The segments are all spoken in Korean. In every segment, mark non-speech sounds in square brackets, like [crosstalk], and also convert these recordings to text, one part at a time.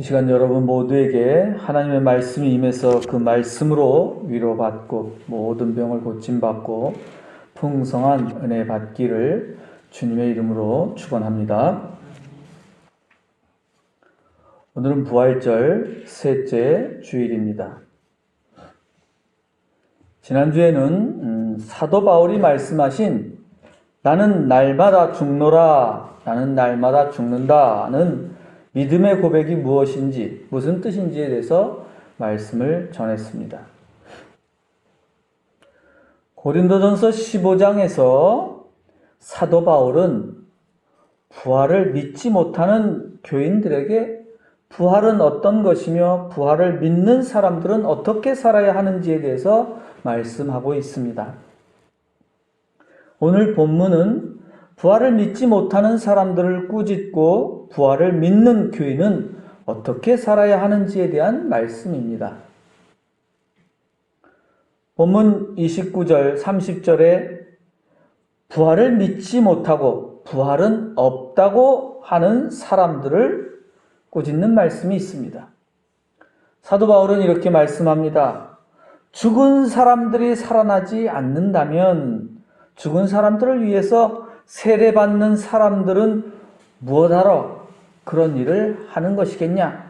이 시간 여러분 모두에게 하나님의 말씀이 임해서 그 말씀으로 위로받고 모든 병을 고침받고 풍성한 은혜 받기를 주님의 이름으로 축원합니다. 오늘은 부활절 셋째 주일입니다. 지난주에는 음, 사도 바울이 말씀하신 나는 날마다 죽노라 나는 날마다 죽는다는 믿음의 고백이 무엇인지, 무슨 뜻인지에 대해서 말씀을 전했습니다. 고린도전서 15장에서 사도 바울은 부활을 믿지 못하는 교인들에게 부활은 어떤 것이며 부활을 믿는 사람들은 어떻게 살아야 하는지에 대해서 말씀하고 있습니다. 오늘 본문은 부활을 믿지 못하는 사람들을 꾸짖고 부활을 믿는 교인은 어떻게 살아야 하는지에 대한 말씀입니다. 본문 29절, 30절에 부활을 믿지 못하고 부활은 없다고 하는 사람들을 꾸짖는 말씀이 있습니다. 사도 바울은 이렇게 말씀합니다. 죽은 사람들이 살아나지 않는다면 죽은 사람들을 위해서 세례받는 사람들은 무엇하러 그런 일을 하는 것이겠냐?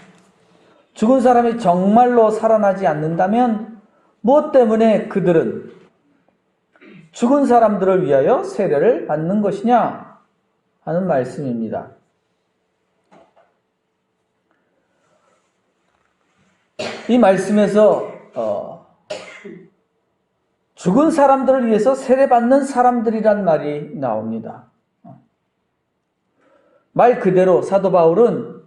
죽은 사람이 정말로 살아나지 않는다면 무엇 때문에 그들은 죽은 사람들을 위하여 세례를 받는 것이냐? 하는 말씀입니다. 이 말씀에서 어, 죽은 사람들을 위해서 세례받는 사람들이란 말이 나옵니다. 말 그대로 사도 바울은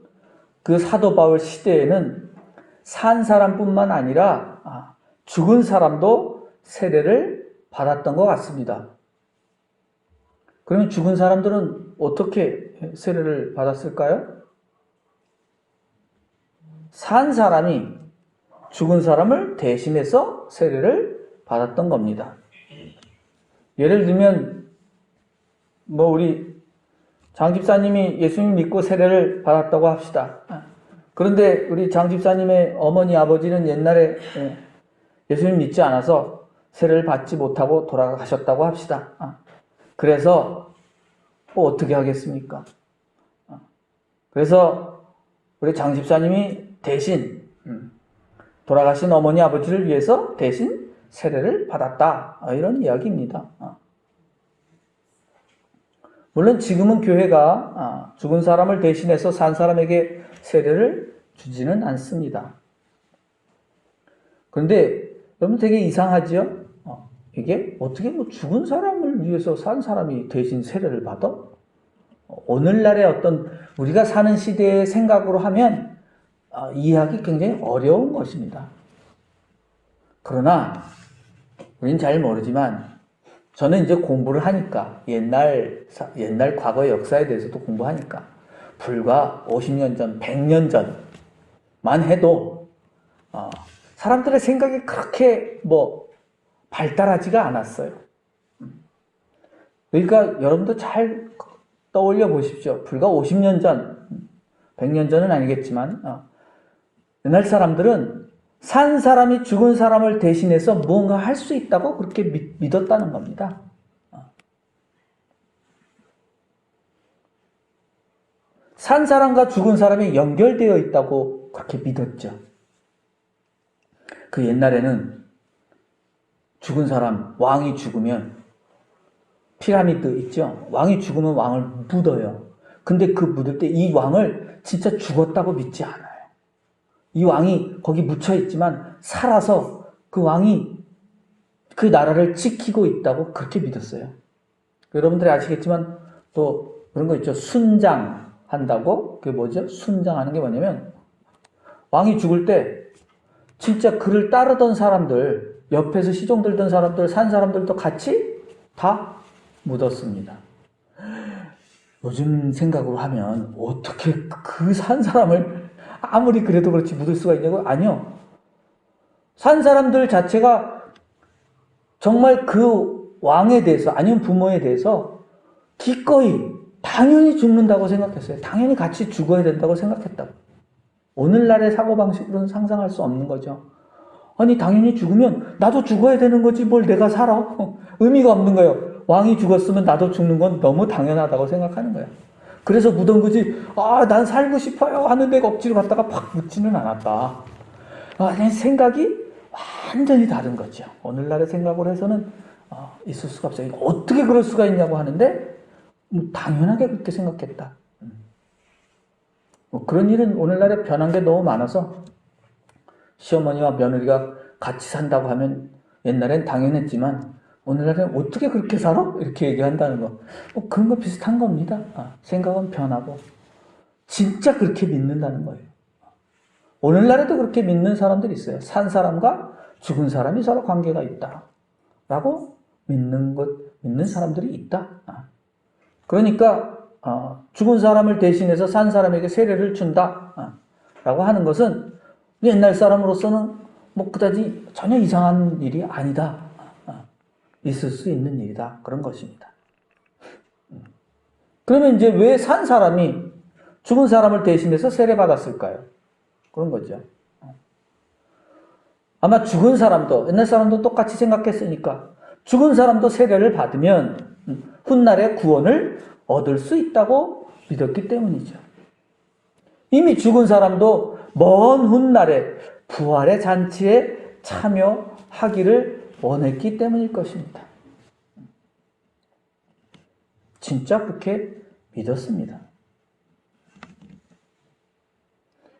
그 사도 바울 시대에는 산 사람뿐만 아니라 아, 죽은 사람도 세례를 받았던 것 같습니다. 그러면 죽은 사람들은 어떻게 세례를 받았을까요? 산 사람이 죽은 사람을 대신해서 세례를 받았던 겁니다. 예를 들면 뭐 우리 장 집사님이 예수님 믿고 세례를 받았다고 합시다. 그런데 우리 장 집사님의 어머니 아버지는 옛날에 예, 예수님 믿지 않아서 세례를 받지 못하고 돌아가셨다고 합시다. 그래서 뭐 어떻게 하겠습니까? 그래서 우리 장 집사님이 대신 음, 돌아가신 어머니 아버지를 위해서 대신 세례를 받았다. 이런 이야기입니다. 물론 지금은 교회가 아, 죽은 사람을 대신해서 산 사람에게 세례를 주지는 않습니다. 그런데 여러분 되게 이상하지요? 어, 이게 어떻게 뭐 죽은 사람을 위해서 산 사람이 대신 세례를 받아? 어, 오늘날의 어떤 우리가 사는 시대의 생각으로 하면 아, 이해하기 굉장히 어려운 것입니다. 그러나 우리는 잘 모르지만 저는 이제 공부를 하니까 옛날 옛날 과거 역사에 대해서도 공부하니까 불과 50년 전, 100년 전만 해도 어, 사람들의 생각이 그렇게 뭐 발달하지가 않았어요. 그러니까 여러분도 잘 떠올려 보십시오. 불과 50년 전, 100년 전은 아니겠지만 어, 옛날 사람들은 산 사람이 죽은 사람을 대신해서 무언가 할 수 있다고 그렇게 믿, 었다는 겁니다. 산 사람과 죽은 사람이 연결되어 있다고 그렇게 믿었죠. 그 옛날에는 죽은 사람, 왕이 죽으면 피라미드 있죠? 왕이 죽으면 왕을 묻어요. 근데 그 묻을 때 이 왕을 진짜 죽었다고 믿지 않아요. 이 왕이 거기 묻혀 있지만 살아서 그 왕이 그 나라를 지키고 있다고 그렇게 믿었어요. 여러분들이 아시겠지만 또 그런 거 있죠. 순장 한다고? 그게 뭐죠? 순장하는 게 뭐냐면 왕이 죽을 때 진짜 그를 따르던 사람들, 옆에서 시종 들던 사람들, 산 사람들도 같이 다 묻었습니다. 요즘 생각으로 하면 어떻게 그 산 사람을 아무리 그래도 그렇지 묻을 수가 있냐고? 아니요. 산 사람들 자체가 정말 그 왕에 대해서 아니면 부모에 대해서 기꺼이 당연히 죽는다고 생각했어요. 당연히 같이 죽어야 된다고 생각했다고. 오늘날의 사고방식으로는 상상할 수 없는 거죠. 아니, 당연히 죽으면 나도 죽어야 되는 거지, 뭘 내가 살아. [laughs] 의미가 없는 거예요. 왕이 죽었으면 나도 죽는 건 너무 당연하다고 생각하는 거예요. 그래서 묻은 거지, 아, 난 살고 싶어요. 하는데 억지로 갔다가 팍 묻지는 않았다. 아, 생각이 완전히 다른 거죠. 오늘날의 생각으로 해서는 어, 있을 수가 없어요. 어떻게 그럴 수가 있냐고 하는데, 뭐 당연하게 그렇게 생각했다. 음. 뭐 그런 일은 오늘날에 변한 게 너무 많아서 시어머니와 며느리가 같이 산다고 하면 옛날엔 당연했지만 오늘날엔 어떻게 그렇게 살아? 이렇게 얘기한다는 거. 뭐 그런 거 비슷한 겁니다. 아, 생각은 변하고 진짜 그렇게 믿는다는 거예요. 오늘날에도 그렇게 믿는 사람들이 있어요. 산 사람과 죽은 사람이 서로 관계가 있다. 라고 믿는 것, 믿는 사람들이 있다. 아. 그러니까, 어, 죽은 사람을 대신해서 산 사람에게 세례를 준다. 아, 라고 하는 것은 옛날 사람으로서는 뭐 그다지 전혀 이상한 일이 아니다. 아, 있을 수 있는 일이다. 그런 것입니다. 음. 그러면 이제 왜 산 사람이 죽은 사람을 대신해서 세례 받았을까요? 그런 거죠. 아마 죽은 사람도 옛날 사람도 똑같이 생각했으니까 죽은 사람도 세례를 받으면 훗날에 구원을 얻을 수 있다고 믿었기 때문이죠. 이미 죽은 사람도 먼 훗날에 부활의 잔치에 참여하기를 원했기 때문일 것입니다. 진짜 그렇게 믿었습니다.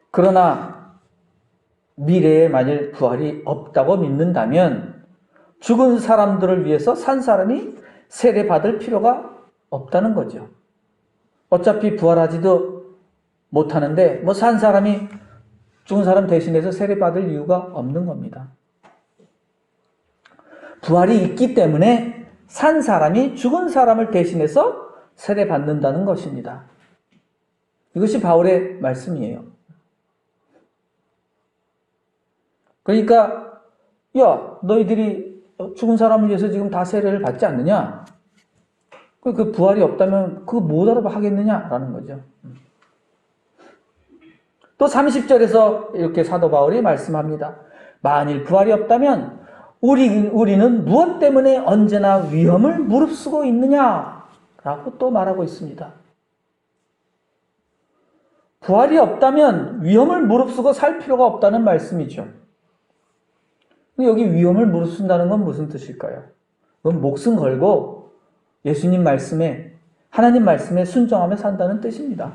그러나 미래에 만일 부활이 없다고 믿는다면 죽은 사람들을 위해서 산 사람이 세례 받을 필요가 없다는 거죠. 어차피 부활하지도 못하는데 뭐 산 사람이 죽은 사람 대신해서 세례 받을 이유가 없는 겁니다. 부활이 있기 때문에 산 사람이 죽은 사람을 대신해서 세례 받는다는 것입니다. 이것이 바울의 말씀이에요. 그러니까 야 너희들이 죽은 사람을 위해서 지금 다 세례를 받지 않느냐? 그 부활이 없다면 그거 뭐하러 하겠느냐라는 거죠. 또 30절에서 이렇게 사도 바울이 말씀합니다. 만일 부활이 없다면 우리, 우리는 무엇 때문에 언제나 위험을 무릅쓰고 있느냐? 라고 또 말하고 있습니다. 부활이 없다면 위험을 무릅쓰고 살 필요가 없다는 말씀이죠. 여기 위험을 무릅쓴다는 건 무슨 뜻일까요? 그건 목숨 걸고 예수님 말씀에, 하나님 말씀에 순종하며 산다는 뜻입니다.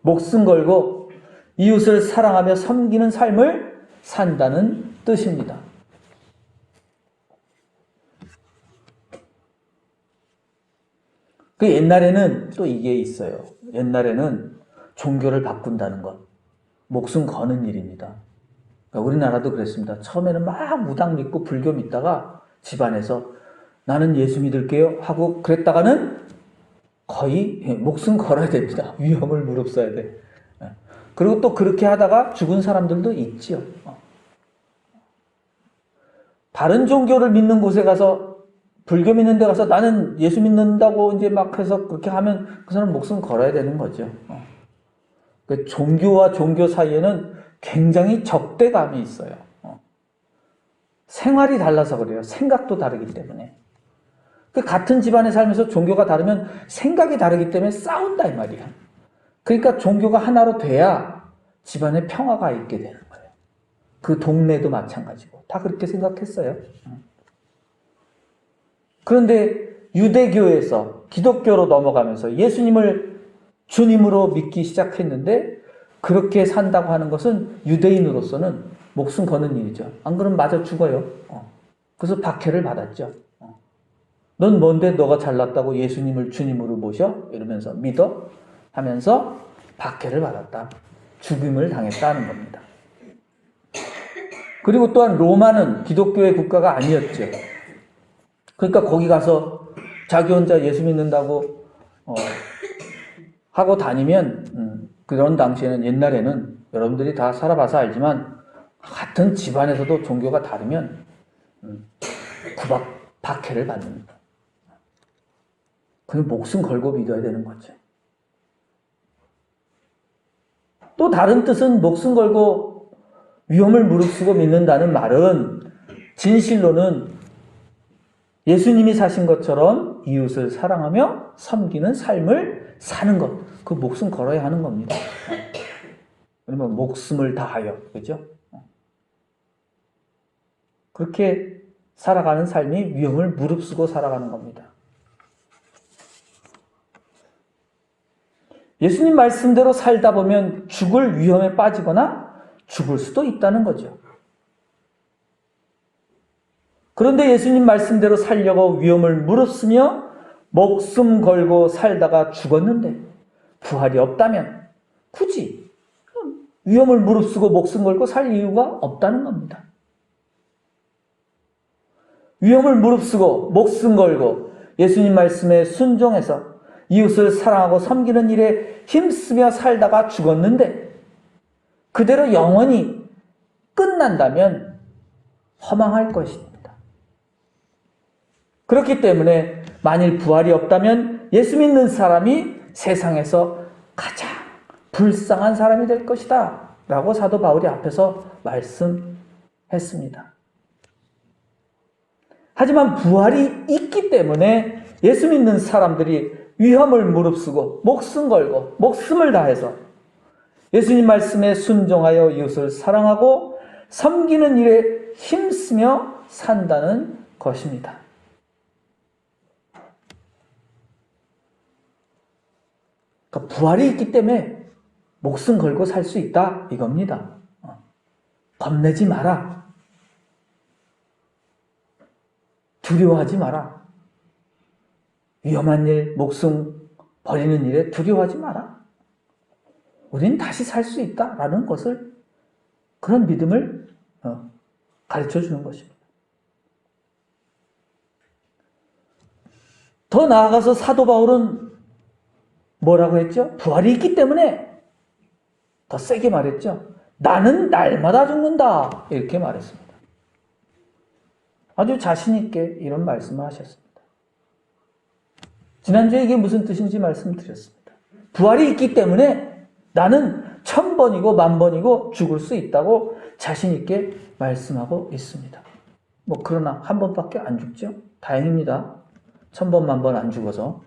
목숨 걸고 이웃을 사랑하며 섬기는 삶을 산다는 뜻입니다. 그 옛날에는 또 이게 있어요. 옛날에는 종교를 바꾼다는 것, 목숨 거는 일입니다. 그러니까 우리나라도 그랬습니다. 처음에는 막 무당 믿고 불교 믿다가 집안에서 나는 예수 믿을게요 하고 그랬다가는 거의 목숨 걸어야 됩니다. [laughs] 위험을 무릅써야 돼. 예. 그리고 또 그렇게 하다가 죽은 사람들도 있지요. 어. 다른 종교를 믿는 곳에 가서 불교 믿는 데 가서 나는 예수 믿는다고 이제 막 해서 그렇게 하면 그 사람 목숨 걸어야 되는 거죠. 어. 그 종교와 종교 사이에는 굉장히 적대감이 있어요. 어. 생활이 달라서 그래요. 생각도 다르기 때문에. 그 같은 집안에 살면서 종교가 다르면 생각이 다르기 때문에 싸운다 이 말이야. 그러니까 종교가 하나로 돼야 집안에 평화가 있게 되는 거예요. 그 동네도 마찬가지고 다 그렇게 생각했어요. 그런데 유대교에서 기독교로 넘어가면서 예수님을 주님으로 믿기 시작했는데 그렇게 산다고 하는 것은 유대인으로서는 목숨 거는 일이죠. 안 그러면 맞아 죽어요. 어. 그래서 박해를 받았죠. 어. 넌 뭔데 너가 잘났다고 예수님을 주님으로 모셔? 이러면서 믿어? 하면서 박해를 받았다. 죽임을 당했다는 겁니다. 그리고 또한 로마는 기독교의 국가가 아니었죠. 그러니까 거기 가서 자기 혼자 예수 믿는다고 어, 하고 다니면 음, 그런 당시에는 옛날에는 여러분들이 다 살아봐서 알지만 같은 집안에서도 종교가 다르면 음, 구박 박해를 받는다. 그냥 목숨 걸고 믿어야 되는 거죠. 또 다른 뜻은 목숨 걸고 위험을 무릅쓰고 믿는다는 말은 진실로는 예수님이 사신 것처럼 이웃을 사랑하며 섬기는 삶을 사는 것. 그 목숨 걸어야 하는 겁니다. 그러면 목숨을 다하여. 그죠? 그렇게 살아가는 삶이 위험을 무릅쓰고 살아가는 겁니다. 예수님 말씀대로 살다 보면 죽을 위험에 빠지거나 죽을 수도 있다는 거죠. 그런데 예수님 말씀대로 살려고 위험을 무릅쓰며 목숨 걸고 살다가 죽었는데 부활이 없다면 굳이 위험을 무릅쓰고 목숨 걸고 살 이유가 없다는 겁니다. 위험을 무릅쓰고 목숨 걸고 예수님 말씀에 순종해서 이웃을 사랑하고 섬기는 일에 힘쓰며 살다가 죽었는데 그대로 영원히 끝난다면 허망할 것입니다. 그렇기 때문에 만일 부활이 없다면 예수 믿는 사람이 세상에서 가장 불쌍한 사람이 될 것이다. 라고 사도 바울이 앞에서 말씀했습니다. 하지만 부활이 있기 때문에 예수 믿는 사람들이 위험을 무릅쓰고 목숨 걸고 목숨을 다해서 예수님 말씀에 순종하여 이웃을 사랑하고 섬기는 일에 힘쓰며 산다는 것입니다. 그러니까 부활이 있기 때문에 목숨 걸고 살 수 있다 이겁니다. 어. 겁내지 마라. 두려워하지 마라. 위험한 일, 목숨 버리는 일에 두려워하지 마라. 우리는 다시 살 수 있다라는 것을 그런 믿음을 어, 가르쳐 주는 것입니다. 더 나아가서 사도 바울은 뭐라고 했죠? 부활이 있기 때문에 더 세게 말했죠. 나는 날마다 죽는다. 이렇게 말했습니다. 아주 자신있게 이런 말씀을 하셨습니다. 지난주에 이게 무슨 뜻인지 말씀드렸습니다. 부활이 있기 때문에 나는 천 번이고 만 번이고 죽을 수 있다고 자신있게 말씀하고 있습니다. 뭐, 그러나 한 번밖에 안 죽죠? 다행입니다. 천 번, 만번 안 죽어서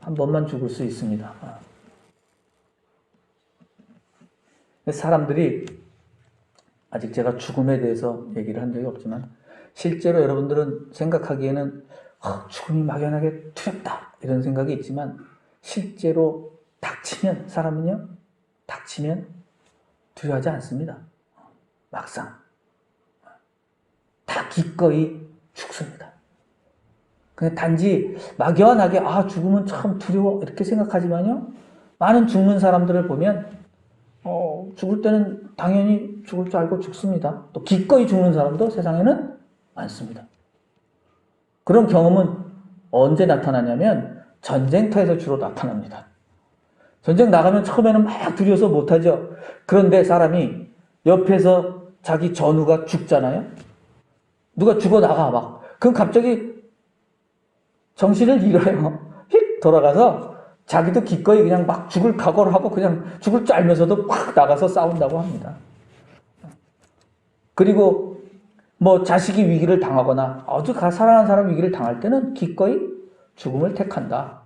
한 번만 죽을 수 있습니다. 사람들이 아직 제가 죽음에 대해서 얘기를 한 적이 없지만 실제로 여러분들은 생각하기에는 어, 죽음이 막연하게 두렵다 이런 생각이 있지만 실제로 닥치면 사람은요 닥치면 두려워하지 않습니다. 막상 다 기꺼이 죽습니다. 그냥 단지 막연하게 아 죽음은 참 두려워 이렇게 생각하지만요 많은 죽는 사람들을 보면 어, 죽을 때는 당연히 죽을 줄 알고 죽습니다. 또 기꺼이 죽는 사람도 세상에는 많습니다. 그런 경험은 언제 나타나냐면 전쟁터에서 주로 나타납니다. 전쟁 나가면 처음에는 막 두려워서 못하죠. 그런데 사람이 옆에서 자기 전우가 죽잖아요. 누가 죽어 나가 막. 그럼 갑자기 정신을 잃어요. 휙 돌아가서 자기도 기꺼이 그냥 막 죽을 각오를 하고 그냥 죽을 줄 알면서도 팍 나가서 싸운다고 합니다. 그리고 뭐 자식이 위기를 당하거나 아주 사랑하는 사람 위기를 당할 때는 기꺼이 죽음을 택한다.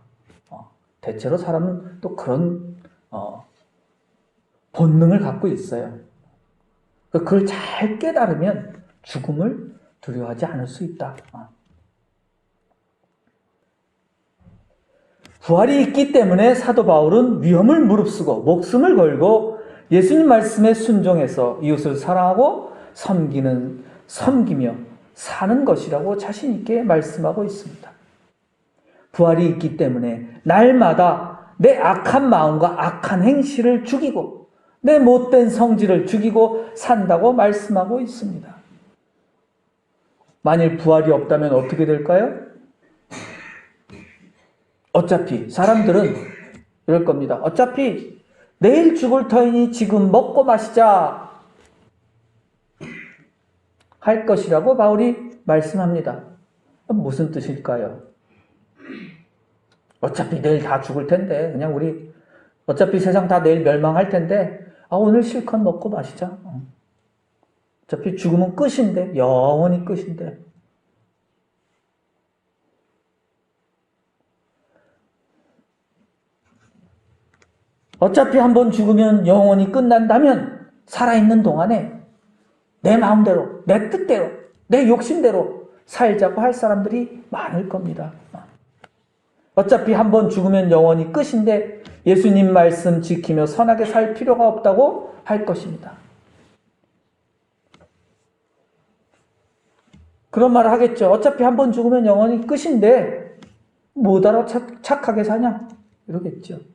어, 대체로 사람은 또 그런 어, 본능을 갖고 있어요. 그걸 잘 깨달으면 죽음을 두려워하지 않을 수 있다. 어. 부활이 있기 때문에 사도 바울은 위험을 무릅쓰고 목숨을 걸고 예수님 말씀에 순종해서 이웃을 사랑하고 섬기는 섬기며 사는 것이라고 자신 있게 말씀하고 있습니다. 부활이 있기 때문에 날마다 내 악한 마음과 악한 행실을 죽이고 내 못된 성질을 죽이고 산다고 말씀하고 있습니다. 만일 부활이 없다면 어떻게 될까요? 어차피 사람들은 이럴 겁니다. 어차피 내일 죽을 터이니 지금 먹고 마시자 할 것이라고 바울이 말씀합니다. 무슨 뜻일까요? 어차피 내일 다 죽을 텐데 그냥 우리 어차피 세상 다 내일 멸망할 텐데 아, 오늘 실컷 먹고 마시자. 어. 어차피 죽으면 끝인데, 영원히 끝인데. 어차피 한 번 죽으면 영원히 끝난다면 살아있는 동안에 내 마음대로, 내 뜻대로, 내 욕심대로 살자고 할 사람들이 많을 겁니다. 어차피 한 번 죽으면 영원히 끝인데 예수님 말씀 지키며 선하게 살 필요가 없다고 할 것입니다. 그런 말을 하겠죠. 어차피 한 번 죽으면 영원히 끝인데 뭐하러 착, 착하게 사냐? 이러겠죠.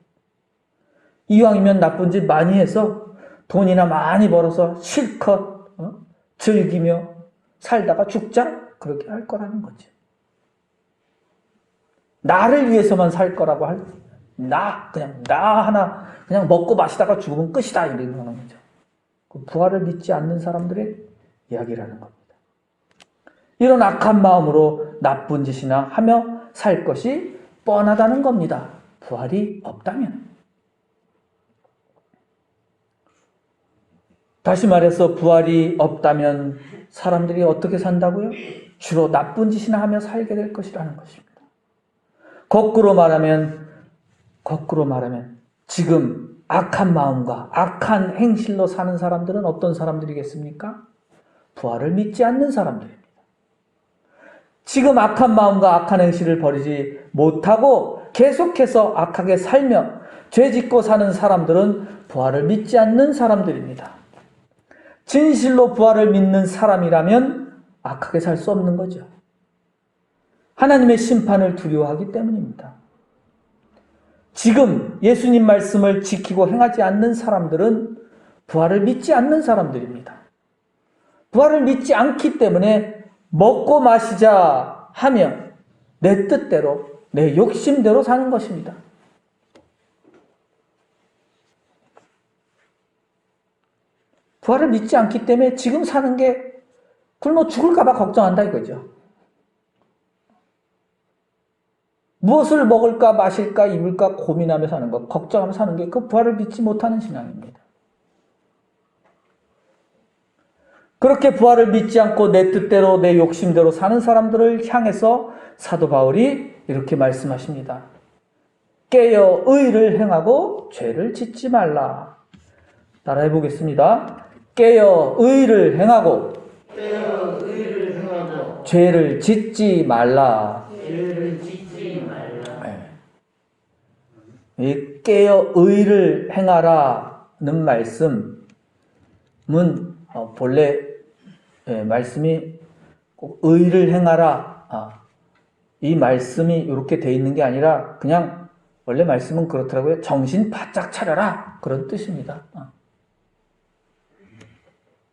이왕이면 나쁜 짓 많이 해서 돈이나 많이 벌어서 실컷 어? 즐기며 살다가 죽자? 그렇게 할 거라는 거죠. 나를 위해서만 살 거라고 할, 나, 그냥, 나 하나, 그냥 먹고 마시다가 죽으면 끝이다. 이러는 거죠. 그 부활을 믿지 않는 사람들의 이야기라는 겁니다. 이런 악한 마음으로 나쁜 짓이나 하며 살 것이 뻔하다는 겁니다. 부활이 없다면. 다시 말해서 부활이 없다면 사람들이 어떻게 산다고요? 주로 나쁜 짓이나 하며 살게 될 것이라는 것입니다. 거꾸로 말하면, 거꾸로 말하면, 지금 악한 마음과 악한 행실로 사는 사람들은 어떤 사람들이겠습니까? 부활을 믿지 않는 사람들입니다. 지금 악한 마음과 악한 행실을 버리지 못하고 계속해서 악하게 살며 죄 짓고 사는 사람들은 부활을 믿지 않는 사람들입니다. 진실로 부활을 믿는 사람이라면 악하게 살 수 없는 거죠. 하나님의 심판을 두려워하기 때문입니다. 지금 예수님 말씀을 지키고 행하지 않는 사람들은 부활을 믿지 않는 사람들입니다. 부활을 믿지 않기 때문에 먹고 마시자 하며 내 뜻대로, 내 욕심대로 사는 것입니다. 부활을 믿지 않기 때문에 지금 사는 게 굶어 죽을까봐 걱정한다 이거죠. 무엇을 먹을까 마실까 입을까 고민하며 사는 것, 걱정하며 사는 게 그 부활을 믿지 못하는 신앙입니다. 그렇게 부활을 믿지 않고 내 뜻대로 내 욕심대로 사는 사람들을 향해서 사도 바울이 이렇게 말씀하십니다. 깨어 의를 행하고 죄를 짓지 말라. 따라해 보겠습니다. 깨어 의를 행하고, 깨어 의를 행하고 죄를 짓지 말라. 죄를 짓지 말라. 네. 이 깨어 의를 행하라는 말씀은 어, 본래 예, 말씀이 꼭 의를 행하라 아, 이 말씀이 이렇게 돼 있는 게 아니라 그냥 원래 말씀은 그렇더라고요. 정신 바짝 차려라 그런 뜻입니다.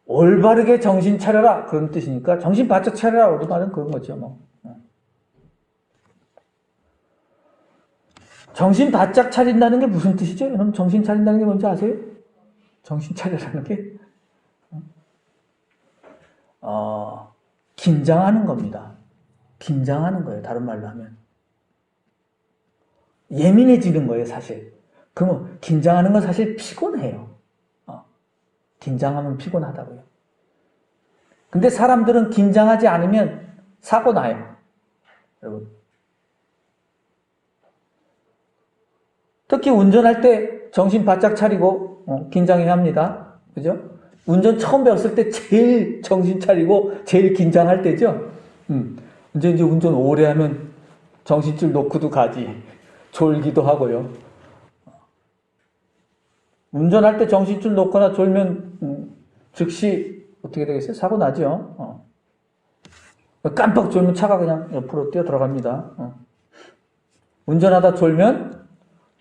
아. 올바르게 정신 차려라 그런 뜻이니까 정신 바짝 차려라 우리 말은 그런 거죠 뭐. 정신 바짝 차린다는 게 무슨 뜻이죠? 여러분 정신 차린다는 게 뭔지 아세요? 정신 차려라는 게 어, 긴장하는 겁니다. 긴장하는 거예요. 다른 말로 하면 예민해지는 거예요, 사실. 그러면 긴장하는 건 사실 피곤해요. 어, 긴장하면 피곤하다고요. 근데 사람들은 긴장하지 않으면 사고 나요. 여러분. 특히 운전할 때 정신 바짝 차리고 어, 긴장해야 합니다. 그죠? 운전 처음 배웠을 때 제일 정신 차리고 제일 긴장할 때죠. 음, 이제 이제 운전 오래 하면 정신줄 놓고도 가지 졸기도 하고요. 운전할 때 정신줄 놓거나 졸면 음, 즉시 어떻게 되겠어요? 사고 나죠. 어. 깜빡 졸면 차가 그냥 옆으로 뛰어 들어갑니다. 어. 운전하다 졸면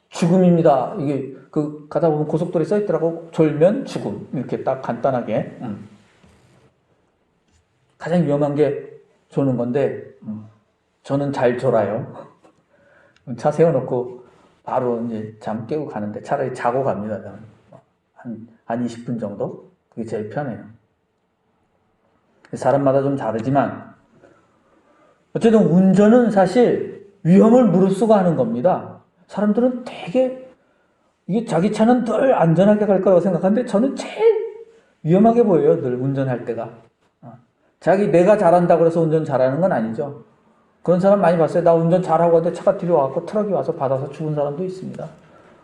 죽음입니다. 이게 그 가다 보면 고속도로에 써 있더라고 졸면 죽음 이렇게 딱 간단하게 음. 가장 위험한 게 조는 건데 음. 저는 잘 졸아요. [laughs] 차 세워놓고 바로 이제 잠 깨고 가는데 차라리 자고 갑니다. 한, 한 20분 정도 그게 제일 편해요. 사람마다 좀 다르지만 어쨌든 운전은 사실 위험을 무릅쓰고 하는 겁니다. 사람들은 되게 이게 자기 차는 늘 안전하게 갈 거라고 생각하는데 저는 제일 위험하게 보여요. 늘 운전할 때가. 어. 자기 내가 잘한다고 해서 운전 잘하는 건 아니죠. 그런 사람 많이 봤어요. 나 운전 잘하고 하는데 차가 뒤로 와갖고 트럭이 와서 받아서 죽은 사람도 있습니다.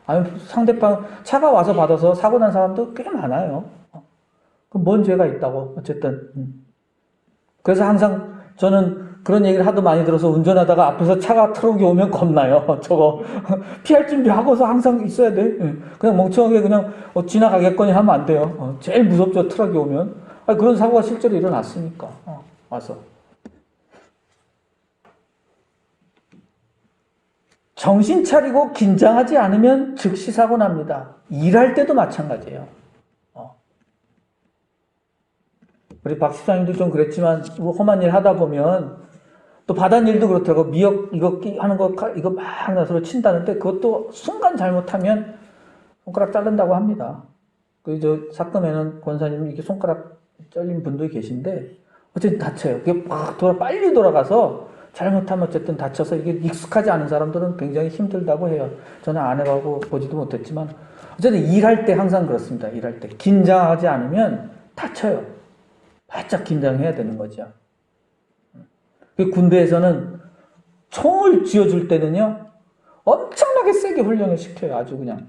아니 상대방 차가 와서 받아서 사고 난 사람도 꽤 많아요. 어. 그럼 뭔 죄가 있다고 어쨌든. 음. 그래서 항상 저는 그런 얘기를 하도 많이 들어서 운전하다가 앞에서 차가 트럭이 오면 겁나요. [laughs] 저거 [laughs] 피할 준비하고서 항상 있어야 돼. 예. 그냥 멍청하게 그냥 어, 지나가겠거니 하면 안 돼요. 어, 제일 무섭죠 트럭이 오면. 아니, 그런 사고가 실제로 일어났으니까 어, 와서. 정신 차리고 긴장하지 않으면 즉시 사고 납니다. 일할 때도 마찬가지예요. 어. 우리 박 시장님도 좀 그랬지만 뭐 험한 일 하다 보면 또 바단 일도 그렇더라고 미역 이거 끼- 하는 거 칼- 이거 막 나서로 친다는데 그것도 순간 잘못하면 손가락 자른다고 합니다. 그저 사건에는 권사님 이렇게 손가락 잘린 분도 계신데 어쨌든 다쳐요. 그게 막 돌아 빨리 돌아가서 잘못하면 어쨌든 다쳐서 이게 익숙하지 않은 사람들은 굉장히 힘들다고 해요. 저는 안 해가고 보지도 못했지만 어쨌든 일할 때 항상 그렇습니다. 일할 때 긴장하지 않으면 다쳐요. 바짝 긴장해야 되는 거죠. 그 군대에서는 총을 쥐어줄 때는요, 엄청나게 세게 훈련을 시켜요. 아주 그냥.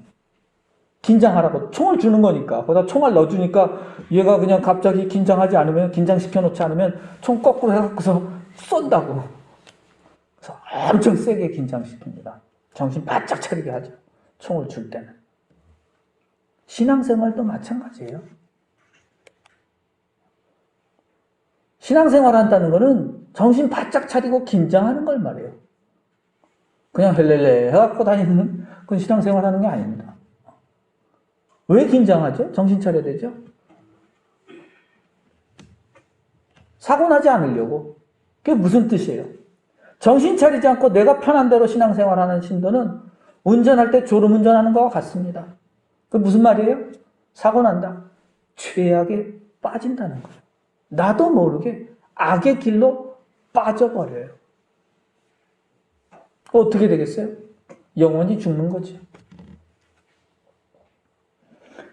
긴장하라고. 총을 주는 거니까. 거기다 총알 넣어주니까 얘가 그냥 갑자기 긴장하지 않으면, 긴장시켜 놓지 않으면 총 거꾸로 해갖고서 쏜다고. 그래서 엄청 세게 긴장시킵니다. 정신 바짝 차리게 하죠. 총을 줄 때는. 신앙생활도 마찬가지예요. 신앙생활 한다는 거는 정신 바짝 차리고 긴장하는 걸 말해요. 그냥 헬렐레 해갖고 다니는 그건 신앙생활 하는 게 아닙니다. 왜 긴장하죠? 정신 차려야 되죠? 사고 나지 않으려고. 그게 무슨 뜻이에요? 정신 차리지 않고 내가 편한 대로 신앙생활 하는 신도는 운전할 때 졸음 운전하는 것과 같습니다. 그 무슨 말이에요? 사고 난다. 최악에 빠진다는 거예요. 나도 모르게 악의 길로 빠져버려요. 어떻게 되겠어요? 영원히 죽는 거죠.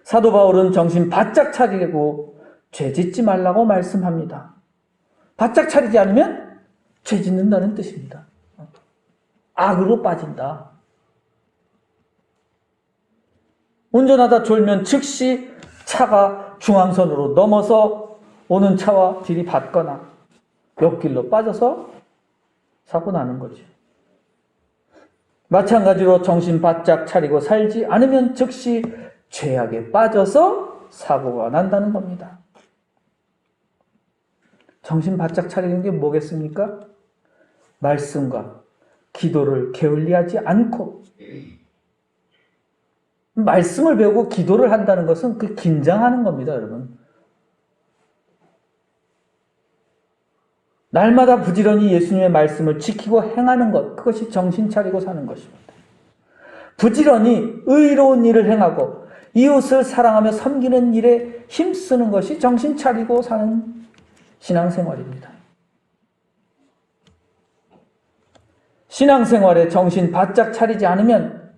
사도 바울은 정신 바짝 차리고 죄 짓지 말라고 말씀합니다. 바짝 차리지 않으면 죄 짓는다는 뜻입니다. 악으로 빠진다. 운전하다 졸면 즉시 차가 중앙선으로 넘어서 오는 차와 들이받거나 옆길로 빠져서 사고 나는 거죠. 마찬가지로 정신 바짝 차리고 살지 않으면 즉시 죄악에 빠져서 사고가 난다는 겁니다. 정신 바짝 차리는 게 뭐겠습니까? 말씀과 기도를 게을리하지 않고 말씀을 배우고 기도를 한다는 것은 그 긴장하는 겁니다, 여러분. 날마다 부지런히 예수님의 말씀을 지키고 행하는 것, 그것이 정신 차리고 사는 것입니다. 부지런히 의로운 일을 행하고 이웃을 사랑하며 섬기는 일에 힘쓰는 것이 정신 차리고 사는 신앙생활입니다. 신앙생활에 정신 바짝 차리지 않으면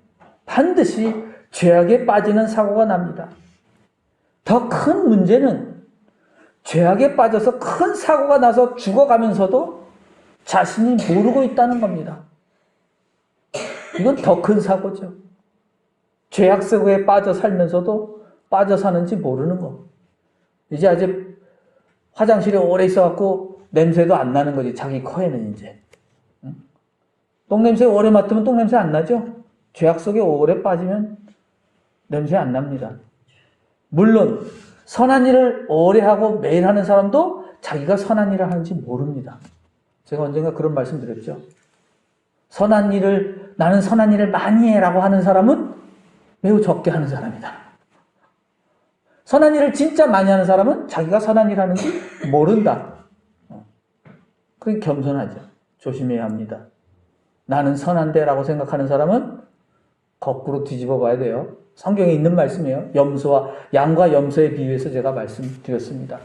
반드시 죄악에 빠지는 사고가 납니다. 더 큰 문제는 죄악에 빠져서 큰 사고가 나서 죽어가면서도 자신이 모르고 있다는 겁니다. 이건 더 큰 사고죠. 죄악 속에 빠져 살면서도 빠져 사는지 모르는 거. 이제 아직 화장실에 오래 있어갖고 냄새도 안 나는 거지. 자기 코에는 이제. 응? 똥냄새 오래 맡으면 똥냄새 안 나죠? 죄악 속에 오래 빠지면 냄새 안 납니다. 물론 선한 일을 오래 하고 매일 하는 사람도 자기가 선한 일을 하는지 모릅니다. 제가 언젠가 그런 말씀 드렸죠. 선한 일을 나는 선한 일을 많이 해라고 하는 사람은 매우 적게 하는 사람이다. 선한 일을 진짜 많이 하는 사람은 자기가 선한 일 하는지 모른다. 어. 그게 겸손하죠. 조심해야 합니다. 나는 선한데라고 생각하는 사람은 거꾸로 뒤집어 봐야 돼요. 성경에 있는 말씀이에요. 염소와 양과 염소에 비유해서 제가 말씀드렸습니다.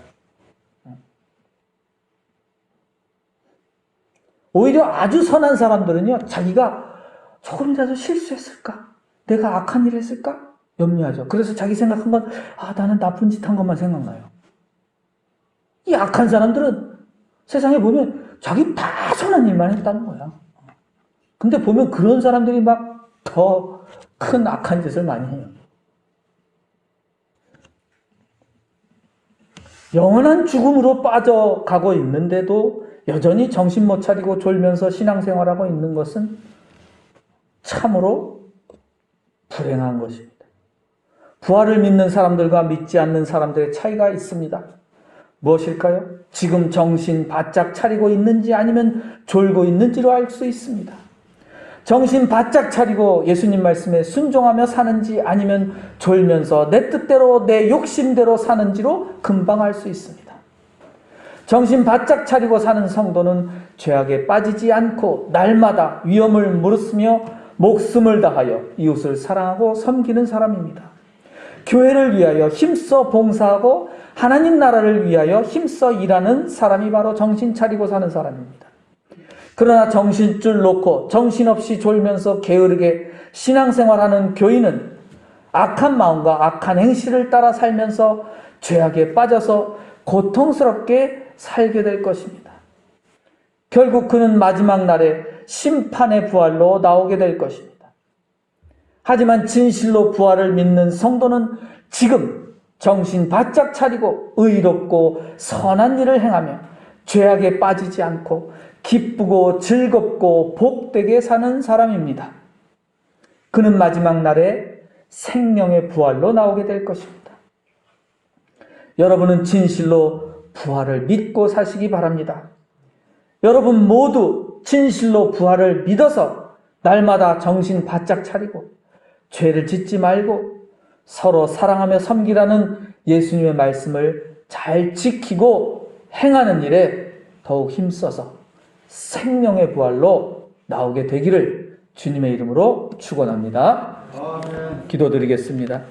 오히려 아주 선한 사람들은요, 자기가 조금이라도 실수했을까? 내가 악한 일을 했을까? 염려하죠. 그래서 자기 생각한 건, 아, 나는 나쁜 짓 한 것만 생각나요. 이 악한 사람들은 세상에 보면 자기 다 선한 일만 했다는 거야. 근데 보면 그런 사람들이 막 더 큰 악한 짓을 많이 해요. 영원한 죽음으로 빠져가고 있는데도 여전히 정신 못 차리고 졸면서 신앙생활하고 있는 것은 참으로 불행한 것입니다. 부활을 믿는 사람들과 믿지 않는 사람들의 차이가 있습니다. 무엇일까요? 지금 정신 바짝 차리고 있는지 아니면 졸고 있는지로 알 수 있습니다. 정신 바짝 차리고 예수님 말씀에 순종하며 사는지 아니면 졸면서 내 뜻대로 내 욕심대로 사는지로 금방 알 수 있습니다. 정신 바짝 차리고 사는 성도는 죄악에 빠지지 않고 날마다 위험을 무릅쓰며 목숨을 다하여 이웃을 사랑하고 섬기는 사람입니다. 교회를 위하여 힘써 봉사하고 하나님 나라를 위하여 힘써 일하는 사람이 바로 정신 차리고 사는 사람입니다. 그러나 정신줄 놓고 정신없이 졸면서 게으르게 신앙생활하는 교인은 악한 마음과 악한 행실을 따라 살면서 죄악에 빠져서 고통스럽게 살게 될 것입니다. 결국 그는 마지막 날에 심판의 부활로 나오게 될 것입니다. 하지만 진실로 부활을 믿는 성도는 지금 정신 바짝 차리고 의롭고 선한 일을 행하며 죄악에 빠지지 않고 기쁘고 즐겁고 복되게 사는 사람입니다. 그는 마지막 날에 생명의 부활로 나오게 될 것입니다. 여러분은 진실로 부활을 믿고 사시기 바랍니다. 여러분 모두 진실로 부활을 믿어서 날마다 정신 바짝 차리고 죄를 짓지 말고 서로 사랑하며 섬기라는 예수님의 말씀을 잘 지키고 행하는 일에 더욱 힘써서 생명의 부활로 나오게 되기를 주님의 이름으로 축원합니다. 기도드리겠습니다.